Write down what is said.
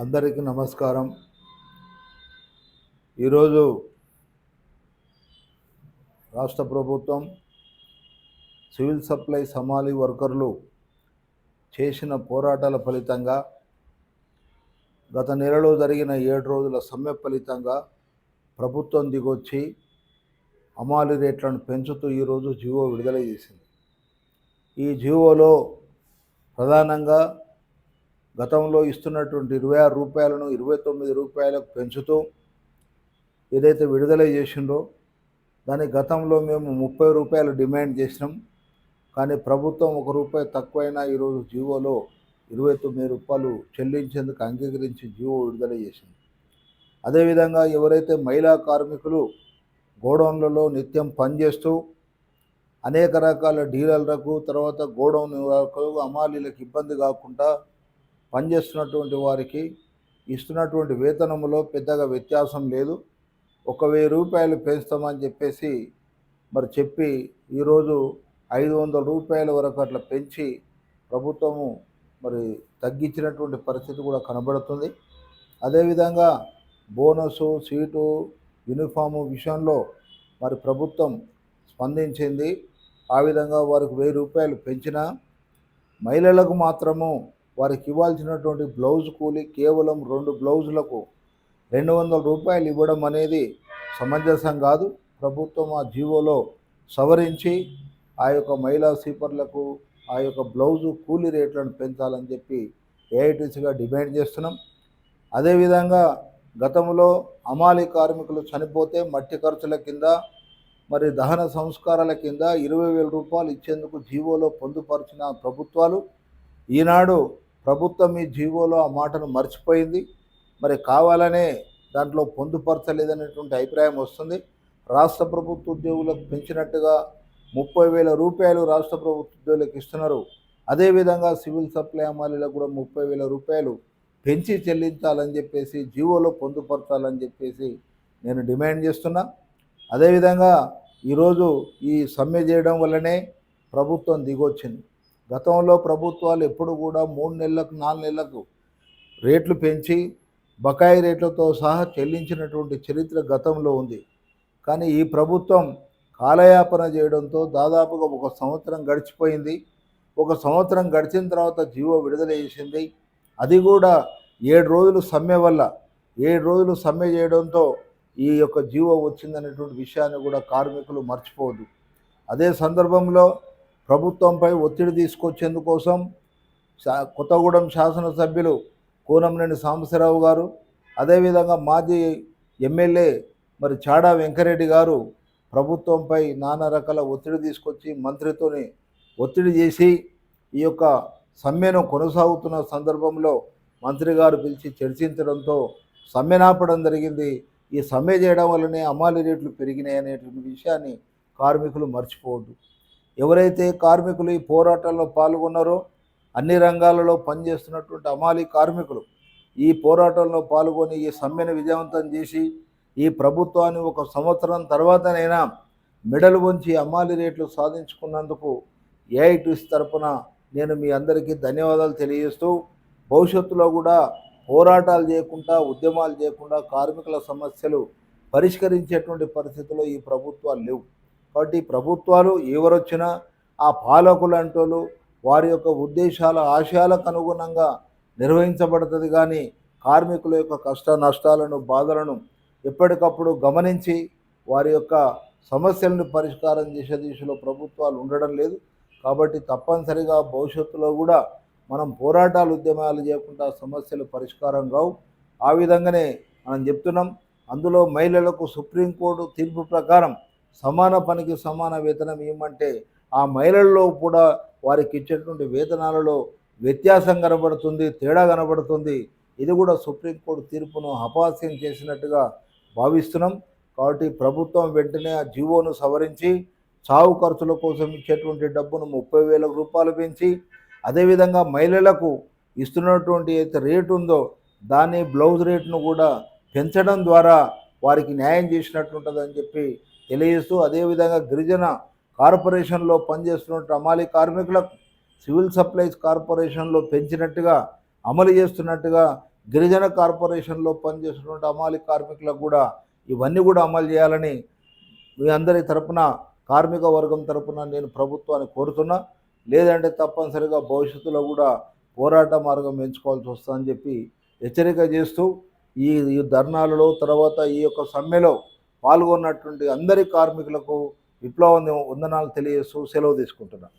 అందరికీ నమస్కారం. ఈరోజు రాష్ట్ర ప్రభుత్వం సివిల్ సప్లై సమాలి వర్కర్లు చేసిన పోరాటాల ఫలితంగా గత నెలలో జరిగిన ఏడు రోజుల సమ్మె ఫలితంగా ప్రభుత్వం దిగొచ్చి అమాలి రేట్లను పెంచుతూ ఈరోజు జీవో విడుదల చేసింది. ఈ జీవోలో ప్రధానంగా గతంలో ఇస్తున్నటువంటి ఇరవై ఆరు రూపాయలను ఇరవై తొమ్మిది రూపాయలకు పెంచుతూ ఏదైతే విడుదల చేసిండో దాని గతంలో మేము ముప్పై రూపాయలు డిమాండ్ చేసినాం. కానీ ప్రభుత్వం ఒక రూపాయి తక్కువైనా ఈరోజు జీవోలో ఇరవై తొమ్మిది రూపాయలు చెల్లించేందుకు అంగీకరించి జీవో విడుదల చేసింది. అదేవిధంగా ఎవరైతే మహిళా కార్మికులు గోడౌన్లలో నిత్యం పనిచేస్తూ అనేక రకాల డీలర్లకు తర్వాత గోడౌన్ అమాలీలకు ఇబ్బంది కాకుండా పనిచేస్తున్నటువంటి వారికి ఇస్తున్నటువంటి వేతనములో పెద్దగా వ్యత్యాసం లేదు. ఒక వెయ్యి రూపాయలు పెంచుతామని చెప్పేసి మరి చెప్పి ఈరోజు ఐదు వందల రూపాయల వరకు అట్లా పెంచి ప్రభుత్వము మరి తగ్గించినటువంటి పరిస్థితి కూడా కనబడుతుంది. అదేవిధంగా బోనసు సీటు యూనిఫాము విషయంలో మరి ప్రభుత్వం స్పందించింది. ఆ విధంగా వారికి వెయ్యి రూపాయలు పెంచినా మహిళలకు మాత్రము వారికి ఇవ్వాల్సినటువంటి బ్లౌజ్ కూలి కేవలం రెండు బ్లౌజులకు రెండు వందల రూపాయలు ఇవ్వడం అనేది సమంజసం కాదు. ప్రభుత్వం ఆ జీవోలో సవరించి ఆ యొక్క మహిళా సీపర్లకు ఆ యొక్క బ్లౌజు కూలీ రేట్లను పెంచాలని చెప్పి ఏఐటీసీగా డిమాండ్ చేస్తున్నాం. అదేవిధంగా గతంలో అమాలి కార్మికులు చనిపోతే మట్టి ఖర్చుల కింద మరి దహన సంస్కారాల కింద ఇరవై వేల రూపాయలు ఇచ్చేందుకు జీవోలో పొందుపరిచిన ప్రభుత్వాలు ఈనాడు ప్రభుత్వం ఈ జీవోలో ఆ మాటను మర్చిపోయింది. మరి కావాలనే దాంట్లో పొందుపరచలేదనేటువంటి అభిప్రాయం వస్తుంది. రాష్ట్ర ప్రభుత్వ ఉద్యోగులకు పెంచినట్టుగా ముప్పై వేల రూపాయలు రాష్ట్ర ప్రభుత్వ ఉద్యోగులకు ఇస్తున్నారు. అదేవిధంగా సివిల్ సప్లై అమాలీలకు కూడా ముప్పై వేల రూపాయలు పెంచి చెల్లించాలని చెప్పేసి జీవోలో పొందుపరచాలని చెప్పేసి నేను డిమాండ్ చేస్తున్నా. అదేవిధంగా ఈరోజు ఈ సమ్మె చేయడం వల్లనే ప్రభుత్వం దిగొచ్చింది. గతంలో ప్రభుత్వాలు ఎప్పుడు కూడా మూడు నెలలకు నాలుగు నెలలకు రేట్లు పెంచి బకాయి రేట్లతో సహా చెల్లించినటువంటి చరిత్ర గతంలో ఉంది. కానీ ఈ ప్రభుత్వం కాలయాపన చేయడంతో దాదాపుగా ఒక సంవత్సరం గడిచిపోయింది. ఒక సంవత్సరం గడిచిన తర్వాత జీవో విడుదల చేసింది. అది కూడా ఏడు రోజులు సమ్మె వల్ల. ఏడు రోజులు సమ్మె చేయడంతో ఈ యొక్క జీవో వచ్చిందనేటువంటి విషయాన్ని కూడా కార్మికులు మర్చిపోవద్దు. అదే సందర్భంలో ప్రభుత్వంపై ఒత్తిడి తీసుకొచ్చేందుకోసం కొత్తగూడెం శాసనసభ్యులు కూనంనేని సాంబశివరావు గారు అదేవిధంగా మాజీ ఎమ్మెల్యే మరి చాడా వెంకరెడ్డి గారు ప్రభుత్వంపై నానా రకాల ఒత్తిడి తీసుకొచ్చి మంత్రితోని ఒత్తిడి చేసి ఈ యొక్క సమ్మెను కొనసాగుతున్న సందర్భంలో మంత్రి గారు పిలిచి చర్చించడంతో సమ్మె నాపడం జరిగింది. ఈ సమ్మె చేయడం వల్లనే అమాలి రేట్లు పెరిగినాయి అనేటువంటి విషయాన్ని కార్మికులు మర్చిపోవద్దు. ఎవరైతే కార్మికులు ఈ పోరాటంలో పాల్గొన్నారో అన్ని రంగాలలో పనిచేస్తున్నటువంటి అమాలి కార్మికులు ఈ పోరాటంలో పాల్గొని ఈ సమ్మెను విజయవంతం చేసి ఈ ప్రభుత్వాన్ని ఒక సంవత్సరం తర్వాతనైనా మెడలు ఉంచి అమ్మాలి రేట్లు సాధించుకున్నందుకు ఏఐటీసీ తరపున నేను మీ అందరికీ ధన్యవాదాలు తెలియజేస్తూ భవిష్యత్తులో కూడా పోరాటాలు చేయకుండా ఉద్యమాలు చేయకుండా కార్మికుల సమస్యలు పరిష్కరించేటువంటి పరిస్థితుల్లో ఈ ప్రభుత్వాలు లేవు. కాబట్టి ప్రభుత్వాలు ఎవరొచ్చినా ఆ పాలకులంటోళ్ళు వారి యొక్క ఉద్దేశాల ఆశయాలకు అనుగుణంగా నిర్వహించబడుతుంది కానీ కార్మికుల యొక్క కష్ట నష్టాలను బాధలను ఎప్పటికప్పుడు గమనించి వారి యొక్క సమస్యలను పరిష్కారం చేసే దిశలో ప్రభుత్వాలు ఉండడం లేదు. కాబట్టి తప్పనిసరిగా భవిష్యత్తులో కూడా మనం పోరాటాలు ఉద్యమాలు చేయకుండా సమస్యలు పరిష్కారం కావు. ఆ విధంగానే మనం చెప్తున్నాం. అందులో మహిళలకు సుప్రీంకోర్టు తీర్పు ప్రకారం సమాన పనికి సమాన వేతనం ఇవ్వమంటే ఆ మహిళల్లో కూడా వారికి ఇచ్చేటువంటి వేతనాలలో వ్యత్యాసం కనబడుతుంది తేడా కనబడుతుంది. ఇది కూడా సుప్రీంకోర్టు తీర్పును అపహాస్యం చేసినట్టుగా భావిస్తున్నాం. కాబట్టి ప్రభుత్వం వెంటనే ఆ జీవోను సవరించి చావు ఖర్చుల కోసం ఇచ్చేటువంటి డబ్బును ముప్పై వేల రూపాయలు పెంచి అదేవిధంగా మహిళలకు ఇస్తున్నటువంటి అయితే రేటు ఉందో దాని బ్లౌజ్ రేటును కూడా పెంచడం ద్వారా వారికి న్యాయం చేసినట్టు ఉంటుందని చెప్పి తెలియజేస్తూ అదేవిధంగా గిరిజన కార్పొరేషన్లో పనిచేస్తున్న అమాలి కార్మికులకు సివిల్ సప్లైస్ కార్పొరేషన్లో పెంచినట్టుగా అమలు చేస్తున్నట్టుగా గిరిజన కార్పొరేషన్లో పనిచేస్తున్నటువంటి అమాలి కార్మికులకు కూడా ఇవన్నీ కూడా అమలు చేయాలని మీ అందరి తరపున కార్మిక వర్గం తరపున నేను ప్రభుత్వాన్ని కోరుతున్నా. లేదంటే తప్పనిసరిగా భవిష్యత్తులో కూడా పోరాట మార్గం ఎంచుకోవాల్సి వస్తుందని చెప్పి హెచ్చరిక చేస్తూ ఈ ఈ ధర్నాలలో తర్వాత ఈ యొక్క సమ్మెలో పాల్గొన్నటువంటి అందరి కార్మికులకు విప్లవ వందనాలు తెలియజేస్తూ సెలవు తీసుకుంటున్నాను.